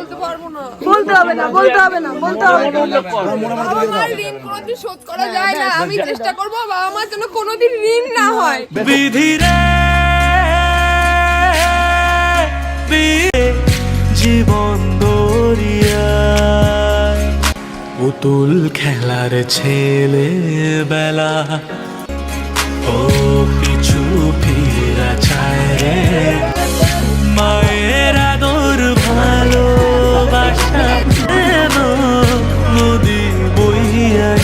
বলতে পারব না। বলতে হবে না বলতে হবে না বলতে হবে না। বাবা মার ঋণ কোনোদিন শোধ করা যায় না। আমি চেষ্টা করব বাবা মার জন্য কোনোদিন ঋণ না হয়। বিধিরে বি- জীবন দরিয়ায় পুতুল খেলার ছেলে বেলা ও পিছু ফিরা চায় রে।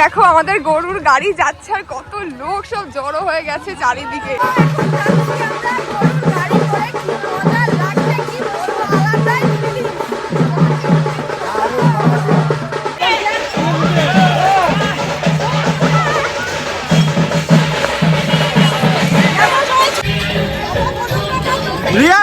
দেখো আমাদের গরুর গাড়ি যাচ্ছে আর কত লোক সব জড়ো হয়ে গেছে চারিদিকে। রিয়া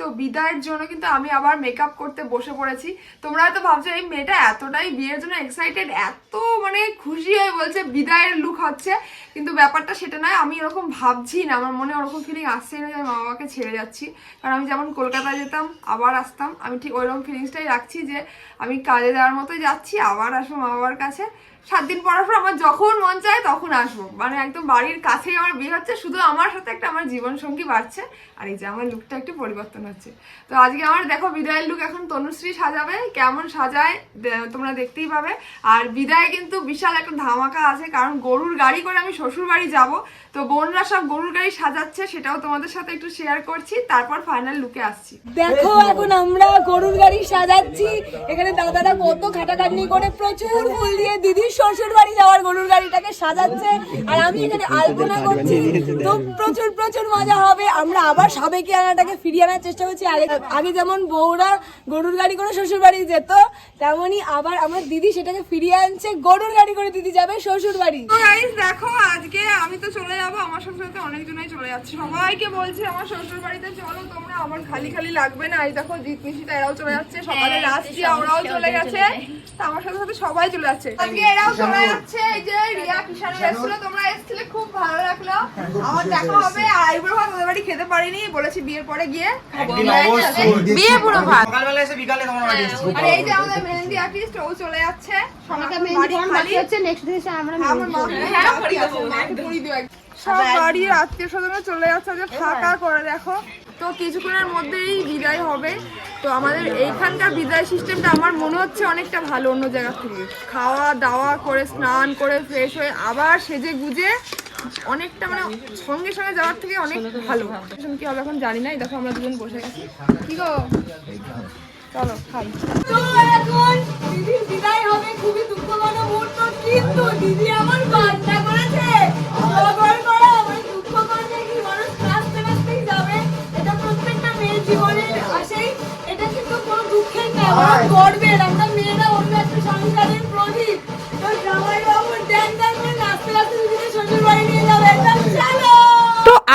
তো বিদায়ের জন্য কিন্তু আমি আবার মেকআপ করতে বসে পড়েছি। তোমরা হয়তো ভাবছ, এই মেয়েটা এতটাই বিয়ের জন্য এক্সাইটেড এত মানে খুশি হয়ে বলছে বিদায়ের লুক হচ্ছে। কিন্তু ব্যাপারটা সেটা নয়, আমি এরকম ভাবছি না। আমার মনে ওরকম ফিলিং আসছে না যে আমি মা বাবাকে ছেড়ে যাচ্ছি। কারণ আমি যেমন কলকাতায় যেতাম, আবার আসতাম। আমি ঠিক ওইরকম ফিলিংসটাই রাখছি যে আমি কাজে যাওয়ার মতোই যাচ্ছি, আবার আসব মা বাবার কাছে। সাত দিন পর পর আমার যখন মন চায় তখন আসব। মানে একদম বাড়ির কাছেই আমার বিয়ে হচ্ছে, শুধু আমার সাথে একটা আমার জীবন সঙ্গী বাড়ছে। আর এই যে আমার লুকটা একটু পরিবর্তন হচ্ছে। তো আজকে আমার দেখো বিদায়ের লুক এখন তনুশ্রী সাজাবে, কেমন সাজায় তোমরা দেখতেই পাবে। আর বিদায় কিন্তু বিশাল একটা ধামাকা আছে, কারণ গরুর গাড়ি করে আমি শ্বশুর বাড়ি যাব। তো বোনরা সব গরুর গাড়ি সাজাচ্ছে, সেটাও তোমাদের সাথে একটু শেয়ার করছি, তারপর ফাইনাল লুকে আসছি। দেখো এখন আমরা গরুর গাড়ি সাজাচ্ছি, এখানে দাদারা কত খাটাখাটনি করে প্রচুর ফুল দিয়ে দিদির শ্বশুর বাড়ি যাওয়ার গরুর গাড়িটাকে সাজাচ্ছে। আর আমি এখানে আলপনা করছি, তো প্রচুর প্রচুর মজা হবে, আমরা আবার সাবেকি আনাটাকে ফিরিয়ে আনার চেষ্টা করছি। আগে আগে যেমন বউরা গরুর গাড়ি করে শ্বশুর বাড়ি যেত তেমনই আবার আমার দিদি সেটাকে ফিরিয়ে আনছে গরুর গাড়ি করে দিদি যাবে শ্বশুর বাড়ি দেখো আজকে আমি তো চলে যাব আমার শ্বশুর সাথে অনেকজনই চলে যাচ্ছে। সবাইকে বলছি আমার শ্বশুর বাড়িতে চলো তোমরা আমার খালি খালি লাগবে না। এই দেখো জিত মিশিতা এরাও চলে যাচ্ছে সকালে রাত্রি ওরাও চলে গেছে। তো আমার সাথে সাথে সবাই চলে যাচ্ছে। আজকে এরাও চলে যাচ্ছে এই যে রিয়া কিষান এসেছিল তোমরা এসেছিলে খুব ভালো লাগল। আমার দেখা হবে আর আইবুড়ো ভাত ওদের বাড়ি খেতে পারিনি। বলেছি বিয়ের পরে গিয়ে খাব। বিয়ে পুরো ভাত। সকালবেলা এসে বিকালে তোমার বাড়ি এসেছি। আর এই যে আমাদের মেহেন্দি আর্টিস্ট ও চলে যাচ্ছে। আমাকে মেহেন্দি কোন বাকি হচ্ছে নেক্সট দিন আমরা হ্যাঁ পড়ি আছে মাকে পড়ি সব বাড়ির আত্মীয় স্বজনরা চলে যাচ্ছে যে ফাঁকা করে দেখো। তো কিছুক্ষণের মধ্যেই বিদায় হবে। তো আমাদের এইখানকার বিদায় সিস্টেমটা আমার মনে হচ্ছে অনেকটা ভালো অন্য জায়গা থেকে। খাওয়া দাওয়া করে স্নান করে ফ্রেশ হয়ে আবার সেজে গুজে অনেকটা মানে সঙ্গে সঙ্গে যাওয়ার থেকে অনেক ভালো। কি হবে এখন জানি না দেখো আমরা দুজন বসে গেছি। কি গো? চলো খাই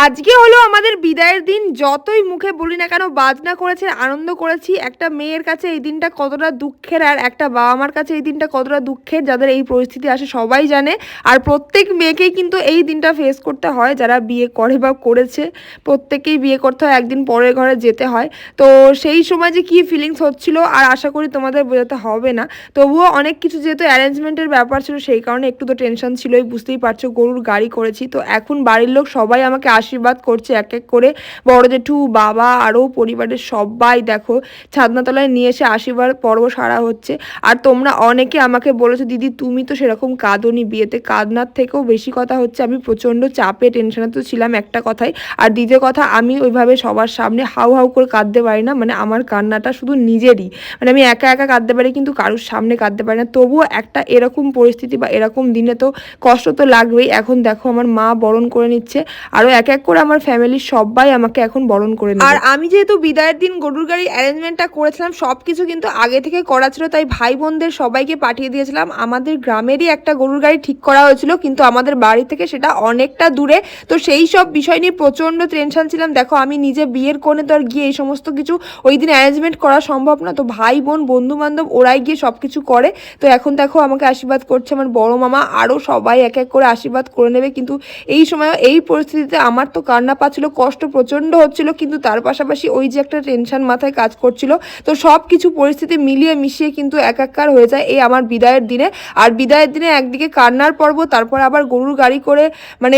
আজকে হলো আমাদের বিদায়ের দিন। যতই মুখে বলি না কেন, বাজনা করেছে, আনন্দ করেছি। একটা মেয়ের কাছে এই দিনটা কতটা দুঃখের আর একটা বাবা মার কাছে এই দিনটা কতটা দুঃখের, যাদের এই পরিস্থিতি আসে সবাই জানে। আর প্রত্যেক মেয়েকেই কিন্তু এই দিনটা ফেস করতে হয়, যারা বিয়ে করে বা করেছে। প্রত্যেকেই বিয়ে করতে হয়, একদিন পরের ঘরে যেতে হয়। তো সেই সময় যে কী ফিলিংস হচ্ছিল, আর আশা করি তোমাদের বোঝাতে হবে না। তবুও অনেক কিছু যেহেতু অ্যারেঞ্জমেন্টের ব্যাপার ছিল, সেই কারণে একটু তো টেনশন ছিলই, বুঝতেই পারছ, গরুর গাড়ি করেছি। তো এখন বাড়ির লোক সবাই আমাকে আশীর্বাদ আশীর্বাদ করছে এক এক করে। বড় জেঠু, বাবা আরও পরিবারের সবাই দেখো, ছাদনাতলায় নিয়ে এসে আশীর্বাদ পর্ব সারা হচ্ছে। আর তোমরা অনেকে আমাকে বলেছ, দিদি, তুমি তো সেরকম কাঁদনি বিয়েতে। কাঁদনার থেকেও বেশি কথা হচ্ছে। আমি প্রচণ্ড চাপে, টেনশনে তো ছিলাম একটা কথাই আর দ্বিতীয় কথা, আমি ওইভাবে সবার সামনে হাউ হাউ করে কাঁদতে পারি না। মানে আমার কান্নাটা শুধু নিজেরই। মানে আমি একা একা কাঁদতে পারি, কিন্তু কারোর সামনে কাঁদতে পারি না। তবুও একটা এরকম পরিস্থিতি বা এরকম দিনে তো কষ্ট তো লাগবেই। এখন দেখো, আমার মা বরণ করে নিচ্ছে। আরও এক এক করে আমার ফ্যামিলির সবাই আমাকে এখন বরণ করে আর আমি যেহেতু বিদায়ের দিন গরুর গাড়ির অ্যারেঞ্জমেন্টটা করেছিলাম সব কিছু কিন্তু আগে থেকে করা ছিল, তাই ভাই বোনদের সবাইকে পাঠিয়ে দিয়েছিলাম। আমাদের গ্রামেরই একটা গরুর গাড়ি ঠিক করা হয়েছিল, কিন্তু আমাদের বাড়ি থেকে সেটা অনেকটা দূরে। তো সেই সব বিষয় নিয়ে প্রচণ্ড টেনশন ছিলাম। দেখো, আমি নিজে বিয়ের কোণে তো আর গিয়ে এই সমস্ত কিছু ওই দিন অ্যারেঞ্জমেন্ট করা সম্ভব না। তো ভাই বোন বন্ধু বান্ধব ওরাই গিয়ে সব কিছু করে। তো এখন দেখো, আমাকে আশীর্বাদ করছে আমার বড় মামা। আরও সবাই এক এক করে আশীর্বাদ করে নেবে। কিন্তু এই সময়, এই পরিস্থিতিতে আমার তো কান্না পাচ্ছিল, কষ্ট প্রচণ্ড হচ্ছিল, কিন্তু তার পাশাপাশি ওই যে একটা টেনশন মাথায় কাজ করছিল, তো সব কিছু পরিস্থিতি মিলিয়ে মিশিয়ে কিন্তু একাকার হয়ে যায় এই আমার বিদায়ের দিনে। আর বিদায়ের দিনে একদিকে কান্নার পর্ব, তারপর আবার গরুর গাড়ি করে মানে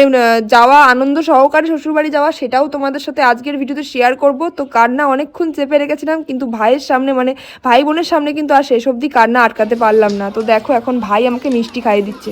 যাওয়া, আনন্দ সহকারে শ্বশুরবাড়ি যাওয়া, সেটাও তোমাদের সাথে আজকের ভিডিওতে শেয়ার করব। তো কান্না অনেকক্ষণ চেপে রেখেছিলাম, কিন্তু ভাইয়ের সামনে মানে ভাই বোনের সামনে কিন্তু আর শেষ অবধি কান্না আটকাতে পারলাম না। তো দেখো, এখন ভাই আমাকে মিষ্টি খাইয়ে দিচ্ছে।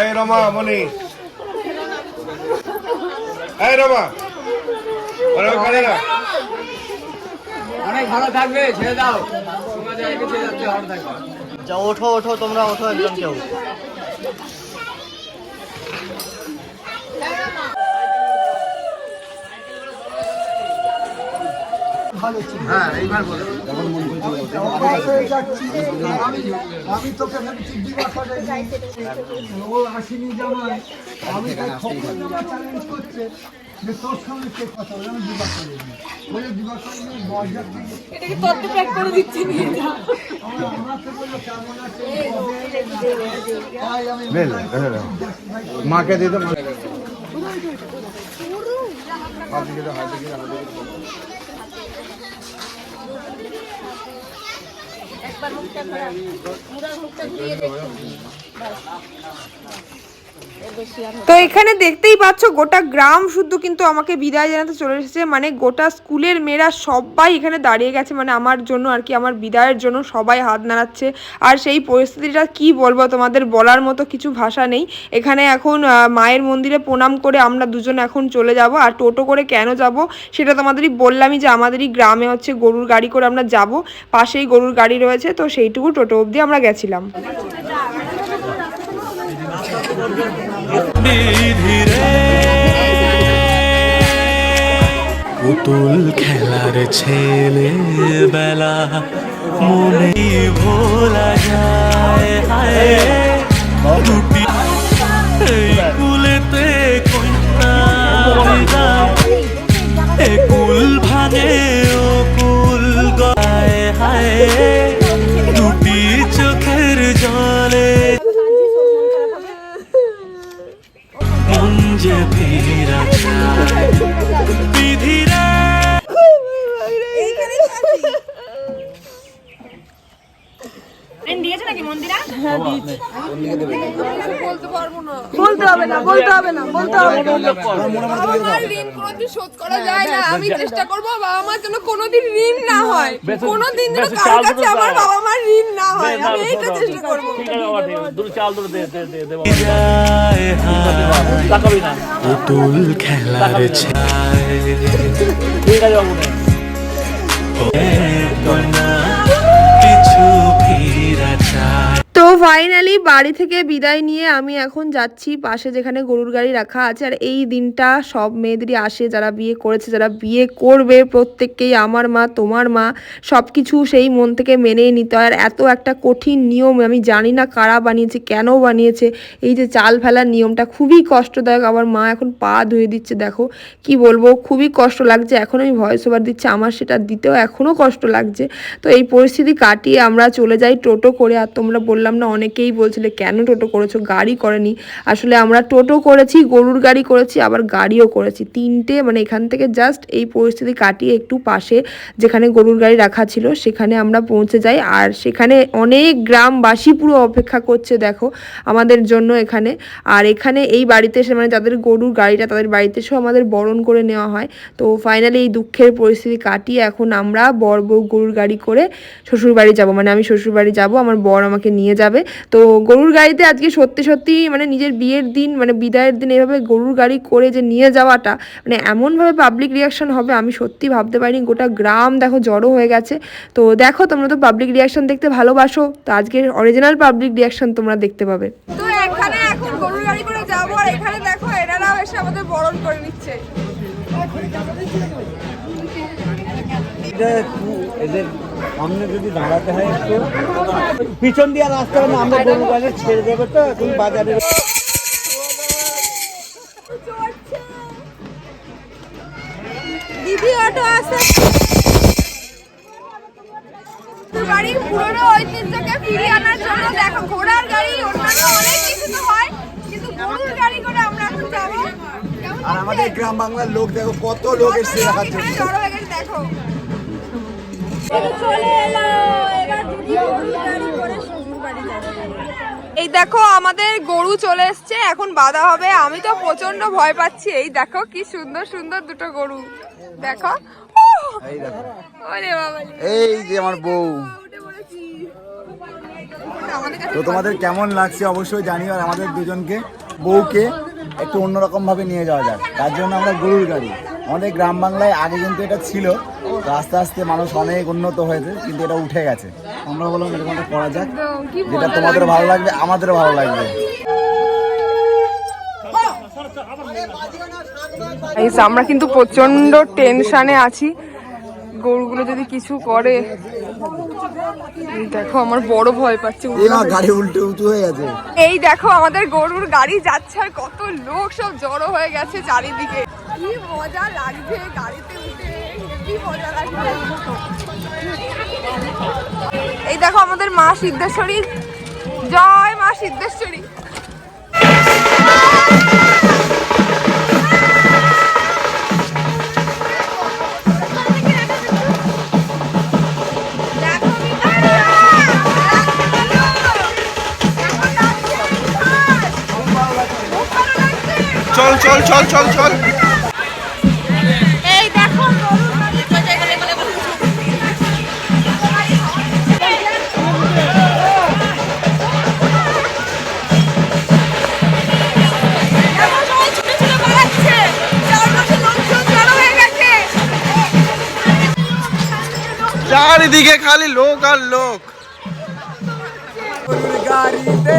এই রমা মনি এই রমা। ওরা ওখানে না? অনেক ভালো থাকবে ছেড়ে দাও। সমাজে এগিয়ে যাচ্ছে ভালো থাকবে। ওঠো ওঠো তোমরা ওঠো একজন কেউ। হ্যাঁ এইবার বলো। আমি তোকে ভাবছি বিবাহ ও আসেনি জামাই। আমি তাই খবর দেওয়া চ্যালেঞ্জ করছে যে তোর সঙ্গে কে কথা বলে আমি বিবাহ করে বলে বিবাহ করে দিই এটাকে তত্ত্ব প্যাক করে দিচ্ছি নিয়ে যাও আমরা আমাকে বলল কেমন আছে? তাই আমি মাকে একবার মুখটা খারাপ মুখটা ঘুরিয়ে দেখো তো এখানে দেখতেই পাচ্ছ, গোটা গ্রাম শুদ্ধ কিন্তু আমাকে বিদায় জানাতে চলে এসেছে। মানে গোটা স্কুলের মেয়েরা সবাই এখানে দাঁড়িয়ে গেছে। মানে আমার জন্য আর কি, আমার বিদায়ের জন্য সবাই হাত নাড়াচ্ছে। আর সেই পরিস্থিতিটা কি বলব, তোমাদের বলার মতো কিছু ভাষা নেই। এখানে এখন মায়ের মন্দিরে প্রণাম করে আমরা দুজন এখন চলে যাব। আর টোটো করে কেন যাব, সেটা তোমাদেরই বললামই যে আমাদেরই গ্রামে হচ্ছে গরুর গাড়ি করে আমরা যাব। পাশেই গরুর গাড়ি রয়েছে, তো সেইটুকু টোটো অবধি আমরা গেছিলাম। ধীরে পুতুল খেলার ছেলে বেলা মনে ভোলা যায়, হায়। এই কুলেতে কুল গায় হায়। চোখের জলে বলতে হবে না বলতে হবে না বলতে হবে না। ঋণ কোনোদিন শোধ করা যায় না। আমি চেষ্টা করব বাবা মার জন্য কোনোদিন ঋণ না হয় কোনোদিন যেন কারোর কাছে আমার বাবা মার ঋণ না হয়। আমি এইটা চেষ্টা করব। পুতুল খেলার ছায়। না কিছু ফিরা চায় ফাইনালি বাড়ি থেকে বিদায় নিয়ে আমি এখন যাচ্ছি পাশে যেখানে গরুর গাড়ি রাখা আছে। আর এই দিনটা সব মেয়েদেরই আসে, যারা বিয়ে করেছে, যারা বিয়ে করবে, প্রত্যেককেই আমার মা, তোমার মা সব কিছু সেই মন থেকে মেনেই নিতে হয়। আর এত একটা কঠিন নিয়ম আমি জানি না কারা বানিয়েছে, কেন বানিয়েছে। এই যে চাল ফেলার নিয়মটা খুবই কষ্টদায়ক, আমার মা এখন পা ধুয়ে দিচ্ছে, দেখো কি বলব, খুবই কষ্ট লাগছে। এখন আমি ভয়েস ওভার দিচ্ছি, আমার সেটা দিতেও এখনও কষ্ট লাগছে। তো এই পরিস্থিতি কাটিয়ে আমরা চলে যাই টোটো করে। আর তোমরা বললাম না অনেকেই বলছিলে, কেন টোটো করেছ? গাড়ি করেনি। আসলে আমরা টোটো করেছি, গরুর গাড়ি করেছি, আবার গাড়িও করেছি। তিনটে মানে এখান থেকে জাস্ট এই পরিস্থিতি কাটিয়ে একটু পাশে যেখানে গরুর গাড়ি রাখা ছিল, সেখানে আমরা পৌঁছে যাই। আর সেখানে অনেক গ্রামবাসী পুরো অপেক্ষা করছে, দেখো, আমাদের জন্য এখানে। আর এখানে এই বাড়িতে এসে মানে যাদের গরুর গাড়িটা, তাদের বাড়িতে এসেও আমাদের বরণ করে নেওয়া হয়। তো ফাইনালি এই দুঃখের পরিস্থিতি কাটিয়ে এখন আমরা বর বউ গরুর গাড়ি করে শ্বশুর বাড়ি যাব। মানে আমি শ্বশুর বাড়ি যাব, আমার বর আমাকে নিয়ে যাবে। তো গরুর গাড়িতে আজকে সত্যি সত্যি মানে নিজের বিয়ের দিন মানে বিদায়ের দিন এভাবে গরুর গাড়ি করে যে নিয়ে যাওয়াটা মানে এমনভাবে পাবলিক রিয়াকশন হবে আমি সত্যি ভাবতে পারিনি। গোটা গ্রাম দেখো জড়ো হয়ে গেছে। তো দেখো তোমরা তো পাবলিক রিয়াকশন দেখতে ভালোবাসো। তো আজকের অরিজিনাল পাবলিক রিয়াকশন তোমরা দেখতে পাবে। তো এখানে যাব দেখো এসে আমাদের বরণ করে নিচ্ছে। এদের সামনে যদি দাঁড়াতে হয় একটু। পিছন দিয়ে রাস্তা না আমরা গরু গাড়ি ছেড়ে দেবে তো তুমি বাজারে দিদি অটো আছে। বাড়ির পুরনো ঐতিহ্যকে ফিরিয়ে আনার জন্য দেখো ঘোড়ার গাড়ি অন্যান্য অনেক কিছু তো হয় কিন্তু গরুর গাড়ি করে আমরা এখন যাব। আর আমাদের গ্রাম বাংলার লোক দেখো কত লোক দেখার জন্য গেছে দেখো। চলে এলো। এবার গাড়ি করে শ্বশুর বাড়ি এই দেখো আমাদের গরু চলে এসছে এখন বাধা হবে। আমি তো প্রচণ্ড ভয় পাচ্ছি। এই দেখো কি সুন্দর সুন্দর দুটো গরু। দেখো। এই যে আমার বউ। তো তোমাদের কেমন লাগছে অবশ্যই জানিও আর আমাদের দুজনকে বউকে একটু অন্যরকম ভাবে নিয়ে যাওয়া যাক। তার জন্য আমরা গরুর গাড়ি। আমাদের গ্রাম বাংলায় আগে কিন্তু এটা ছিল। তো আস্তে আস্তে মানুষ অনেক উন্নত হয়েছে কিন্তু এটা উঠে গেছে। আমরা বললাম এরকম একটা করা যাক। যেটা তোমাদের ভালো লাগবে আমাদেরও ভালো লাগবে। আমরা কিন্তু প্রচণ্ড টেনশনে আছি। গরুগুলো যদি কিছু করে দেখো আমার বড় ভয় পাচ্ছে না গাড়ি উল্টে উঁচু হয়ে গেছে। এই দেখো আমাদের গরুর গাড়ি যাচ্ছে আর কত লোক সব জড়ো হয়ে গেছে চারিদিকে। কি মজা লাগছে গাড়িতে উঠে, কি মজা লাগছে। এই দেখো আমাদের মা সিদ্ধেশ্বরী। জয় মা সিদ্ধেশ্বরী। চল চল চল চল চল। চারিদিকে খালি লোক আর লোক। গাড়িতে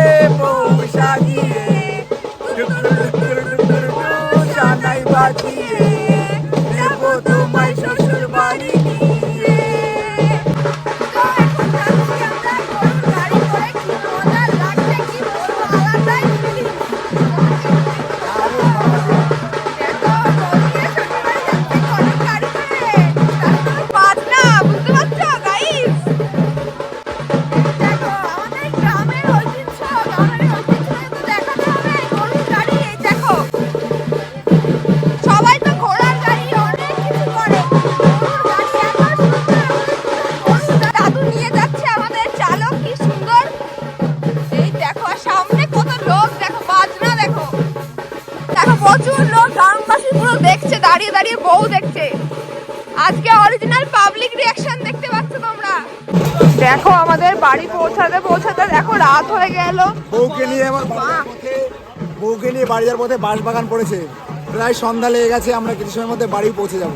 দেখো আমাদের বাড়ি পৌঁছাতে পৌঁছাতে দেখো রাত হয়ে গেল। বউকে নিয়ে আমার বউকে নিয়ে বাড়ি যাওয়ার পথে বাঁশ বাগান পড়েছে। প্রায় সন্ধ্যা লেগে গেছে আমরা কিছু সময়ের মধ্যে বাড়ি পৌঁছে যাব।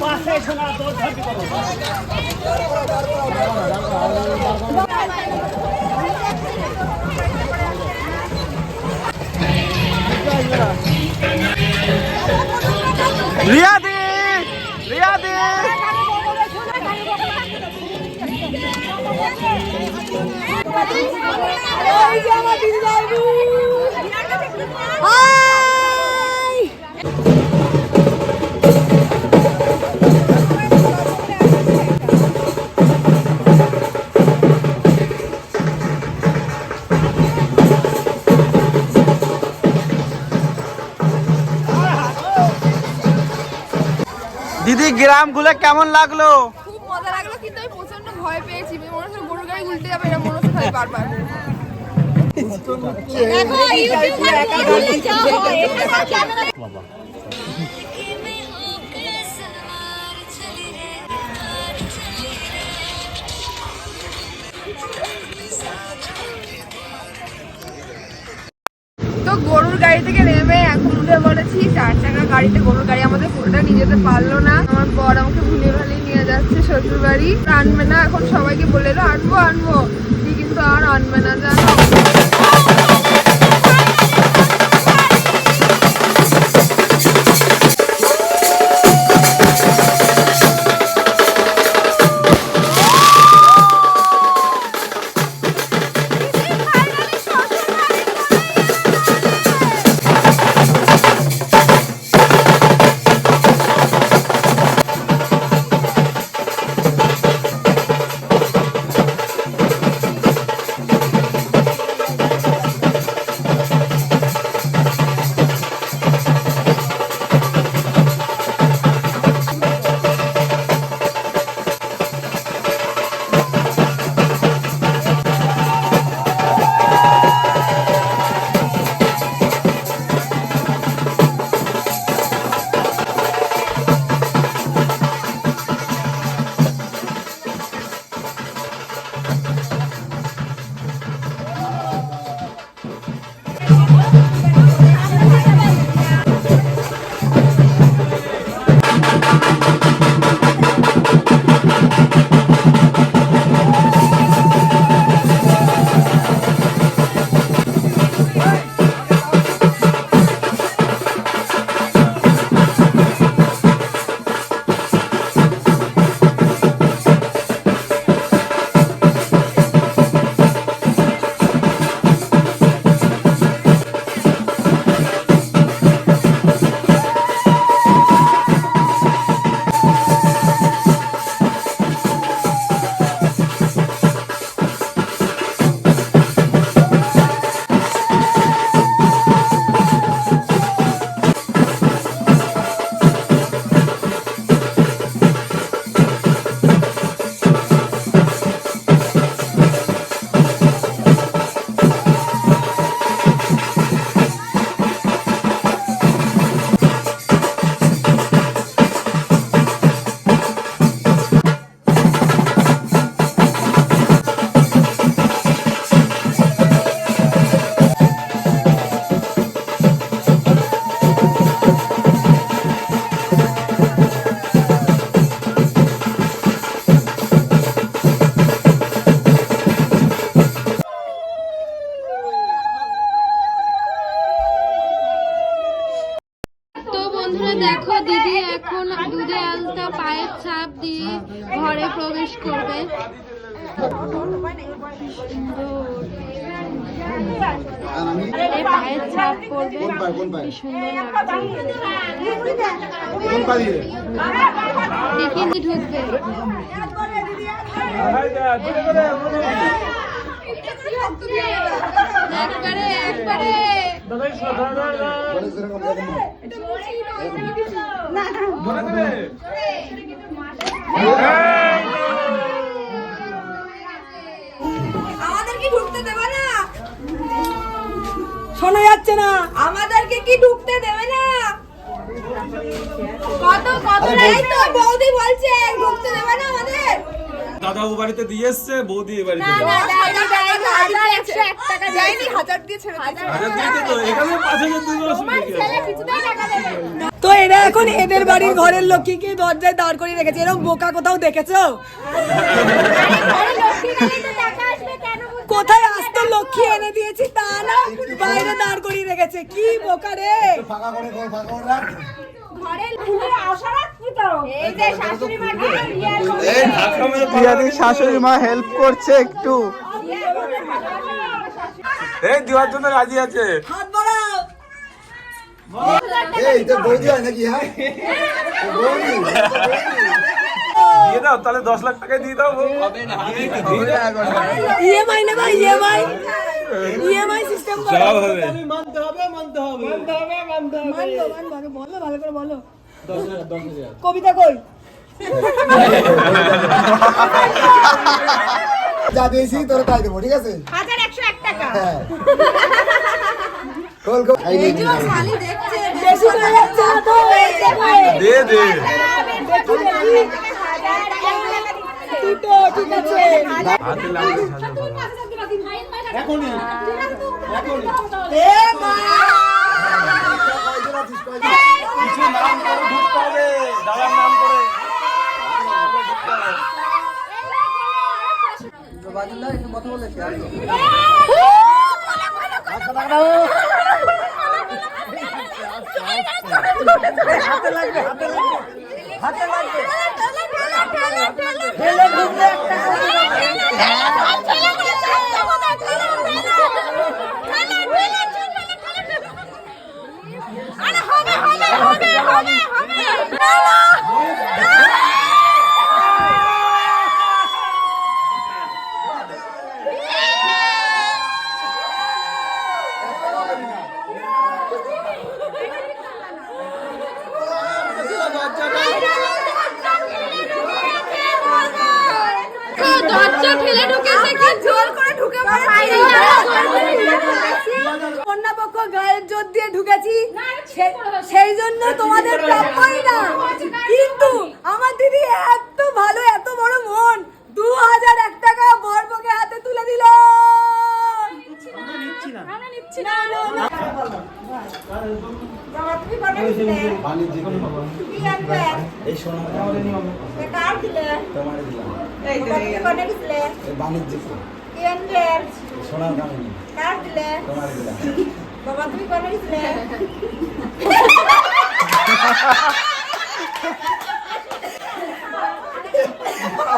পাশে এসো না, দৌড় ঝাঁপি করো। রিয়াদি! রিয়াদি! এই যে আমার দিদি বাবু দিদি গ্রাম ঘুরে কেমন লাগল? খুব মজা লাগল কিন্তু আমি প্রচণ্ড ভয় পেয়েছি। মনে হচ্ছে গরু গাড়ি উল্টে যাবে এরকম মনে হচ্ছে বারবার। দেখো গরুর গাড়ি থেকে নেমে এখন উঠে পড়েছি চার চাকা গাড়িতে গরুর গাড়ি, আমাদের পুরোটা নিয়ে যেতে পারল না। আমার বর আমাকে ভুলে ভালে নিয়ে যাচ্ছে শ্বশুর বাড়ি আনবে না, এখন সবাইকে বলে আনব আনব। কিন্তু আর আনবে না জানো বন্ধুরা, দেখো দিদি এখন দুধে আলতা পায়ের ছাপ দিয়ে ঘরে প্রবেশ করবে। পায়ের ছাপ করবে ঢুকবে? একবারে একবারে। আমাদের কি ঢুকতে দেবে না শোনা যাচ্ছে না আমাদেরকে কি ঢুকতে দেবে না কত কত এই তো বৌদি বলছে ঢুকতে দেবে না আমাদের? দাদা ও বাড়িতে দিয়ে এসছে বৌদি এ বাড়িতে তো এরা এখন এদের বাড়ির ঘরের লক্ষ্মীকে দরজায় দাঁড় করিয়ে রেখেছে এরকম বোকা কোথাও দেখেছ কোথায় আসতো লক্ষ্মী এনে দিয়েছি তা না বাইরে দাঁড় করিয়ে রেখেছে কি বোকা রে ফাঁকা করে ফাঁকা করে তো। শাশুড়ি মা হেল্প করছে একটু। এই দেওয়ার জন্য রাজি আছে। এই, বৌদি হয় নাকি, হ্যাঁ? বৌদি? দিয়ে দাও তাহলে দশ লাখ টাকা দিয়ে দাও হবে ইএমআই নেবা ইএমআই। ইএমআই সিস্টেম করো। সব হবে। মানতে হবে মানতে হবে। মানবো মানবো আগে বলো ভালো করে বলো। কবিতা কই? যা দিয়েছি তোর তাই দেবো ঠিক আছে? হাজার একশো এক টাকা। হ্যাঁ। খোল খোল। এই নে, নে, নে। বেশি হয়ে যাচ্ছে না দে দে। দেখি দেখি ঠিক আছে। হাতে লাগবে এখনই এ মা? কিছু নাম করে ঢুকতে হবে দাদার নাম করে একটু কথা বলে হাতে লাগবে হাতে লাগবে। হাতে লাগবে। আরে হবে হবে হবে হবে হবে। দরজা ঠেলে ঢুকেছে কি? জোর করে ঢুকে কন্যাপক্ষ গায়ের জোর দিয়ে ঢুকেছি। সেই জন্য তোমাদের প্রাপ্যই না। কিন্তু আমার দিদি এত ভালো এত বড় মন। দু হাজার এক টাকা বরপকে হাতে তুলে দিল। না, না, না দিলে তোমার দিলাম কনে দিলে এই বাণিজ্যিক সোনার দিলে তোমার দিলাম বাবা তুমি কনে দিলে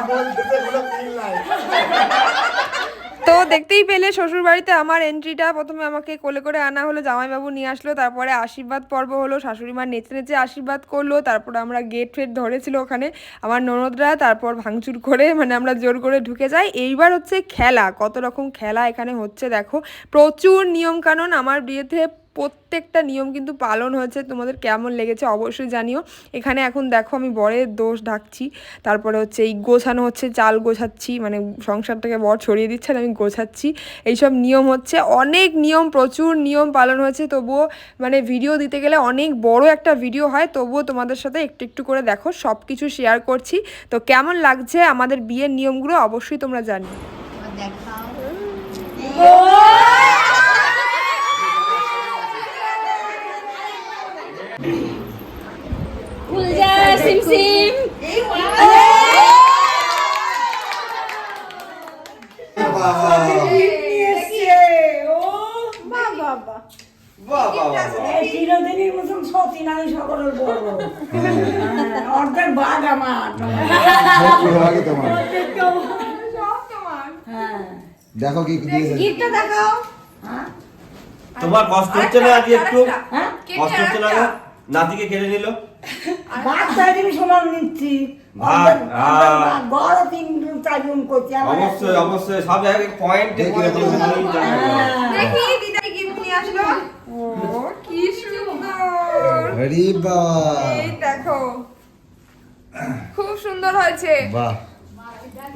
বলতেছে কোনো। তো দেখতেই পেলে শ্বশুর বাড়িতে আমার এন্ট্রিটা প্রথমে আমাকে কোলে করে আনা হলো, জামাইবাবু নিয়ে আসলো, তারপরে আশীর্বাদ পর্ব হলো শাশুড়ি মা নেচে নেচে আশীর্বাদ করল, তারপরে আমরা গেট ফেট ধরেছিল ওখানে, আমার ননদরা তারপর ভাঙচুর করে মানে আমরা জোর করে ঢুকে যাই। এইবার হচ্ছে খেলা, কত রকম খেলা এখানে হচ্ছে দেখো। প্রচুর নিয়মকানুন আমার বিয়েতে প্রত্যেকটা নিয়ম কিন্তু পালন হয়েছে। তোমাদের কেমন লেগেছে অবশ্যই জানিও। এখানে এখন দেখো আমি বরের দোষ ঢাকছি। তারপরে হচ্ছে এই গোছানো হচ্ছে চাল গোছাচ্ছি মানে সংসারটাকে বর ছড়িয়ে দিচ্ছে আর আমি গোছাচ্ছি। এইসব নিয়ম হচ্ছে অনেক নিয়ম প্রচুর নিয়ম পালন হয়েছে। তবুও মানে ভিডিও দিতে গেলে অনেক বড় একটা ভিডিও হয়। তবুও তোমাদের সাথে একটু একটু করে দেখো সব কিছু শেয়ার করছি। তো কেমন লাগছে আমাদের বিয়ের নিয়মগুলো অবশ্যই তোমরা জানিও। ফুল যা সিম সিম। চিরদিনই মতন সতীন আমি সকলের বড় অর্ধেক বাঘ আমার। তোমার। দেখো কি গিফটটা দেখাও। তোমার কষ্ট হচ্ছে না আজকে একটু? কষ্ট হচ্ছে না? নাতিকে কেড়ে নিল। বাঘ চারিদিন সমান নিচ্ছি। বড় তিন চারজন করছি অবশ্যই অবশ্যই সব জায়গায় পয়েন্ট দেখি, গিফট নিয়ে আসলো। ও কি সুন্দর। হরি বাবা এই দেখো খুব সুন্দর হয়েছে। বাহ।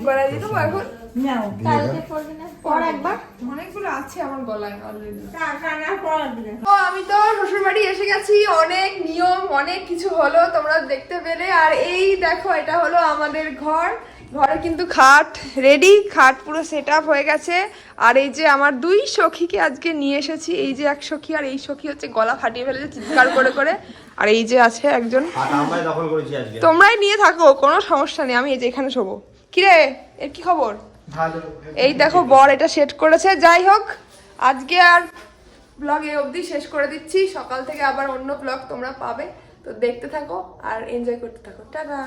গলা দিয়ে দেবো এখন নাও কালকে পরবি না পর একবার? অনেকগুলো আছে আমার গলায় অলরেডি টাকা না পর দিলে তো আমি তো শ্বশুর বাড়ি এসে গেছি অনেক নিয়ম অনেক কিছু হলো তোমরা দেখতে পেলে। আর এই দেখো এটা হলো আমাদের ঘর। ঘরে কিন্তু খাট রেডি খাট পুরো সেট হয়ে গেছে। আর এই যে আমার দুই সখীকে আজকে নিয়ে এসেছি এই যে এক সখী আর এই সখী হচ্ছে গলা ফাটিয়ে ফেলেছে চিৎকার করে করে। আর এই যে আছে একজন। তোমরাই নিয়ে থাকো কোনো সমস্যা নেই আমি এই যে এখানে শোবো। কিরে এর কি খবর? এই দেখো, বর এটা সেট করেছে। যাই হোক, আজকে আর ব্লগ অবধি শেষ করে দিচ্ছি। সকাল থেকে আবার অন্য ব্লগ তোমরা পাবে। তো দেখতে থাকো আর এনজয় করতে থাকো। টাটা!